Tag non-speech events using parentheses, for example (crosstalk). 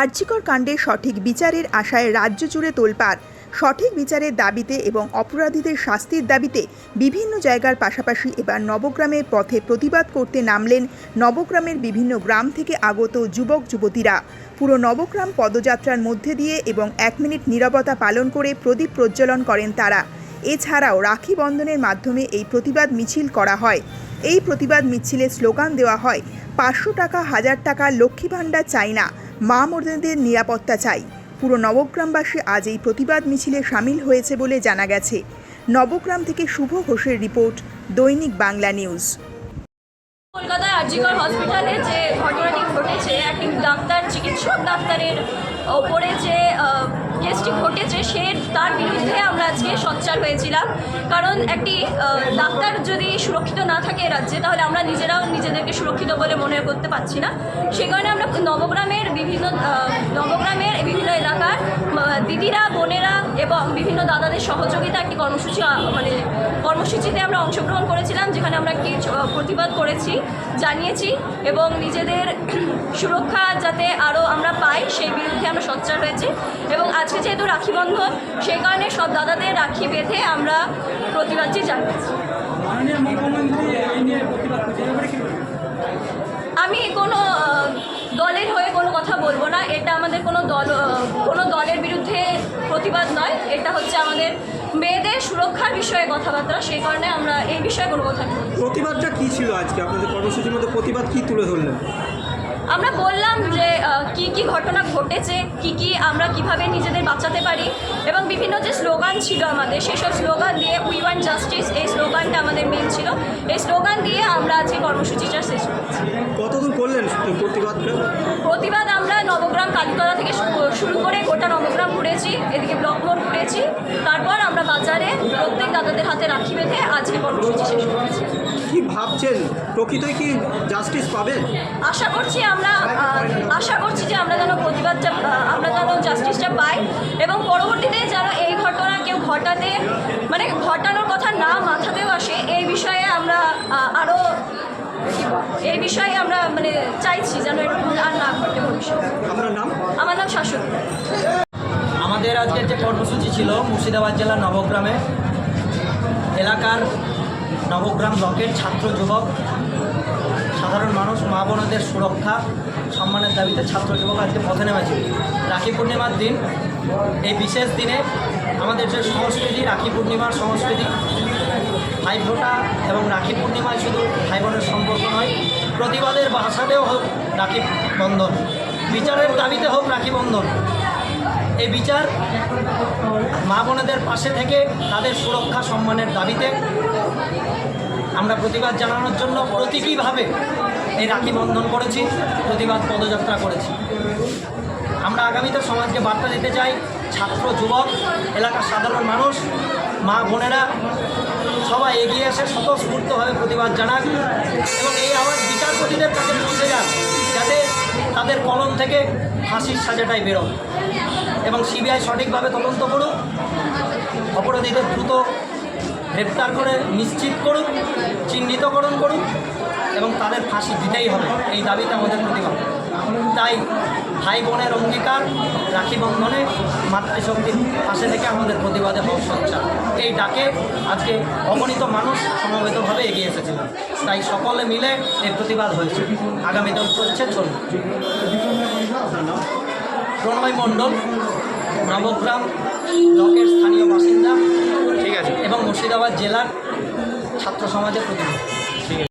আর্যিকর কাণ্ডে সঠিক বিচারের আশায় রাজ্য জুড়ে তোলপাড়। সঠিক বিচারের দাবিতে এবং অপরাধীদের শাস্তির দাবিতে বিভিন্ন জায়গার পাশাপাশি এবার নবগ্রামের পথে প্রতিবাদ করতে নামলেন নবগ্রামের বিভিন্ন গ্রাম থেকে আগত যুবক, যুবতীরা। পুরো নবগ্রাম পদযাত্রার মধ্যে দিয়ে এবং এক মিনিট নীরবতা পালন করে প্রদীপ প্রজ্বলন করেন তারা। এছাড়াও রাখি বন্ধনের মাধ্যমে এই প্রতিবাদ মিছিল করা হয়। এই প্রতিবাদ মিছিলে স্লোগান দেওয়া হয়, পাঁচশো টাকা, হাজার টাকা, লক্ষ্মী ভাণ্ডার চাই না। মা মর্দেদের নিরাপত্তা চাই। পুরো নবগ্রামবাসী আজ এই প্রতিবাদ মিছিলে সামিল হয়েছে বলে জানা গেছে। নবগ্রাম থেকে শুভ ঘোষের রিপোর্ট, দৈনিক বাংলা নিউজ। কলকাতায় আরজিকর হসপিটালে যে ঘটনাটি ঘটেছে, একটি ডাক্তার, চিকিৎসক ডাক্তারের ওপরে যে কেসটি ঘটেছে, সে তার বিরুদ্ধে আমরা আজকে সচ্চার হয়েছিলাম। কারণ একটি ডাক্তার যদি সুরক্ষিত না থাকে রাজ্যে, তাহলে আমরা নিজেরাও নিজেদেরকে সুরক্ষিত বলে মনে করতে পারছি না। সেই কারণে আমরা নবগ্রামের বিভিন্ন নবগ্রামের বিভিন্ন এলাকার দিদিরা বোনেরা এবং বিভিন্ন দাদাদের সহযোগিতা একটি কর্মসূচি মানে কর্মসূচিতে আমরা অংশগ্রহণ করেছিলাম যেখানে আমরা একটি প্রতিবাদ করেছি জানিয়েছি এবং নিজেদের (clears throat) সুরক্ষা যাতে আরও আমরা পাই সেই বিরুদ্ধে আমরা সোচ্চার হয়েছি এবং আজকে যেহেতু রাখি বন্ধন সেই কারণে সব দাদাদের রাখি বেঁধে আমরা প্রতিবাদটি জানিয়েছি? আমি কোনো দলের হয়ে বলব না, এটা আমাদের কোনো দল কোনো দলের বিরুদ্ধে প্রতিবাদ নয়, এটা হচ্ছে আমাদের মেয়েদের সুরক্ষার বিষয়ে কথাবার্তা, সেই কারণে আমরা এই বিষয়ে কোনো কথা। প্রতিবাদটা কী ছিল আজকে আপনাদের কর্মসূচির মধ্যে প্রতিবাদ কী তুলে ধরলেন আমরা বললাম যে কি কি ঘটনা ঘটেছে কি কি আমরা কীভাবে নিজেদের বাঁচাতে পারি এবং বিভিন্ন যে স্লোগান ছিল আমাদের সেসব স্লোগান দিয়ে উই ওয়ান্ট জাস্টিস এই স্লোগানটা আমাদের মেন ছিল। এই স্লোগান দিয়ে আমরা আজকে কর্মসূচিটা শেষ করেছি। কতদূর করলেন প্রতিবাদটা? প্রতিবাদ আমরা নবগ্রাম কালীতলা থেকে শুরু করে গোটা নবগ্রাম ঘুরেছি এদিকে ব্লক মোড় ঘুরেছি। তারপর আমরা বাজারে প্রত্যেক দাদাদের হাতে রাখি বেঁধে আজকে কর্মসূচি শেষ করেছি। কি ভাবছেন? প্রকৃতই কি জাস্টিস পাবেন? আশা করছি আমরা আশা করছি যে আমরা যেন প্রতিবাদটা আমরা যেন জাস্টিসটা পাই এবং পরবর্তীতে যেন এই ঘটনা কেউ ঘটাতে মানে ঘটানোর কথা না মাথাতেও আসে এই বিষয়ে আমরা আরও এই বিষয়ে আমরা মানে চাইছি যেন এরকম আর না ঘটে ভবিষ্যতে। আপনার নাম? আমার নাম শাশ্বতী আমাদের আজকের যে কর্মসূচি ছিল মুর্শিদাবাদ জেলার নবগ্রামে এলাকার নবগ্রাম ব্লকের ছাত্র যুবক, সাধারণ মানুষ, মা বোনদের সুরক্ষা, সম্মানের দাবিতে ছাত্র যুবক আজকে পথে নেমেছিল রাখি পূর্ণিমার দিন, এই বিশেষ দিনে আমাদের যে সংস্কৃতি, রাখি পূর্ণিমার সংস্কৃতি, ভাই ফোঁটা এবং রাখি পূর্ণিমায় শুধু ভাই বোনের সম্পর্ক নয়, প্রতিবাদের ভাষাতেও হোক রাখি বন্ধন, বিচারের দাবিতে হোক রাখি বন্ধন, এই বিচার মা বোনেদের পাশে থেকে তাদের সুরক্ষা, সম্মানের দাবিতে আমরা প্রতিবাদ জানানোর জন্য প্রতীকীভাবে এই রাখি বন্ধন করেছি, প্রতিবাদ পদযাত্রা করেছি। আমরা আগামীতে সমাজকে বার্তা দিতে চাই, ছাত্র, যুবক, এলাকার সাধারণ মানুষ, মা, বোনেরা, সবাই এগিয়ে এসে স্বতঃস্ফূর্তভাবে প্রতিবাদ জানাক এবং এই আওয়াজ বিচারপতিদের কাছে পৌঁছে যাক, যাতে তাদের কলম থেকে ফাঁসির সাজাটাই বেরোয় এবং সিবিআই সঠিকভাবে তদন্ত করুক, অপরাধীদের দ্রুত গ্রেপ্তার করে নিশ্চিত করুক চিহ্নিতকরণ করুক এবং তাদের ফাঁসি দিতেই হবে। এই দাবিতে আমাদের প্রতিবাদ। তাই ভাই বোনের অঙ্গীকার, রাখি বন্ধনে, মাতৃশক্তির পাশে থেকে আমাদের প্রতিবাদে সচ্চার এই ডাকে আজকে অগণিত মানুষ সমবেতভাবে এগিয়ে এসেছিল। তাই সকলে মিলে এই প্রতিবাদ হয়েছে। আগামী আগামীতেও চলছে চলবে প্রণয় মণ্ডল। নবগ্রাম ব্লকের স্থানীয় বাসিন্দা ঠিক আছে। এবং মুর্শিদাবাদ জেলার ছাত্র সমাজের প্রতিনিধি।